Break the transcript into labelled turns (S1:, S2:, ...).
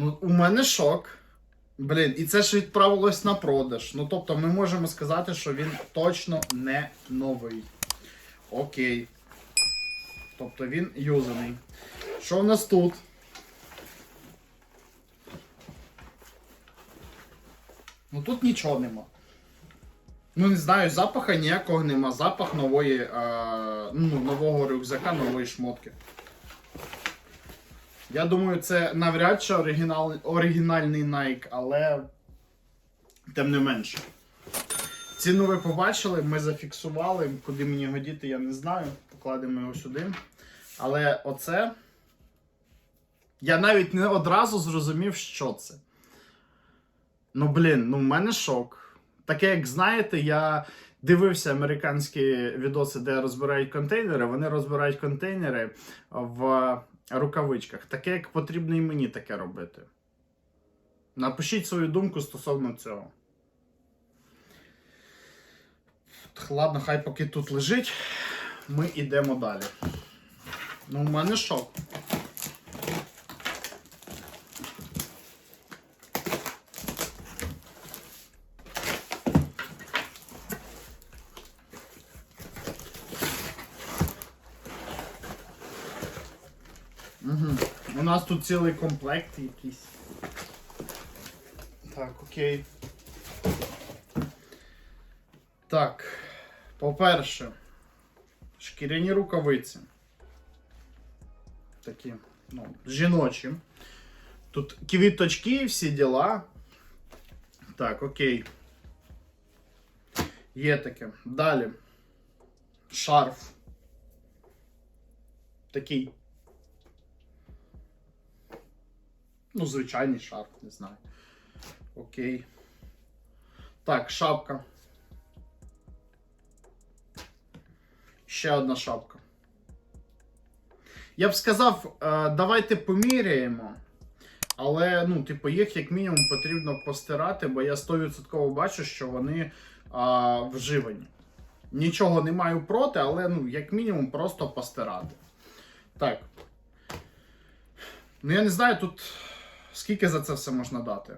S1: Ну, у мене шок. Блін, і це ж відправилось на продаж. Ну, тобто, ми можемо сказати, що він точно не новий. Окей. Тобто він юзаний. Що в нас тут? Ну тут нічого нема. Ну, не знаю, запаха ніякого нема. Запах нової, е, ну, нового рюкзака, нової шмотки. Я думаю, це навряд чи оригінал, оригінальний Nike, але тим не менше. Ціну ви побачили, ми зафіксували. Куди мені його діти, я не знаю. Покладемо його сюди. Але оце. Я навіть не одразу зрозумів, що це. Ну, блін, ну в мене шок. Таке, як знаєте, я дивився американські відоси, де розбирають контейнери. Вони розбирають контейнери в рукавичках. Таке, як потрібно і мені таке робити. Напишіть свою думку стосовно цього. Ладно, хай поки тут лежить. Ми йдемо далі. Ну, в мене шок. Угу. У нас тут цілий комплект якийсь. Так, окей. Так. По-перше, шкіряні рукавиці. Такі, ну, жіночі. Тут квіточки, всі діла. Так, окей. Є таке. Далі. Шарф. Такий. Ну, звичайний шарф, не знаю. Окей. Так, шапка. Ще одна шапка. Я б сказав, е, давайте поміряємо. Але, ну, типу, їх як мінімум потрібно постирати, бо я 100% бачу, що вони а, вживані. Нічого не маю проти, але, ну, як мінімум, просто постирати. Так. Ну, я не знаю тут, скільки за це все можна дати.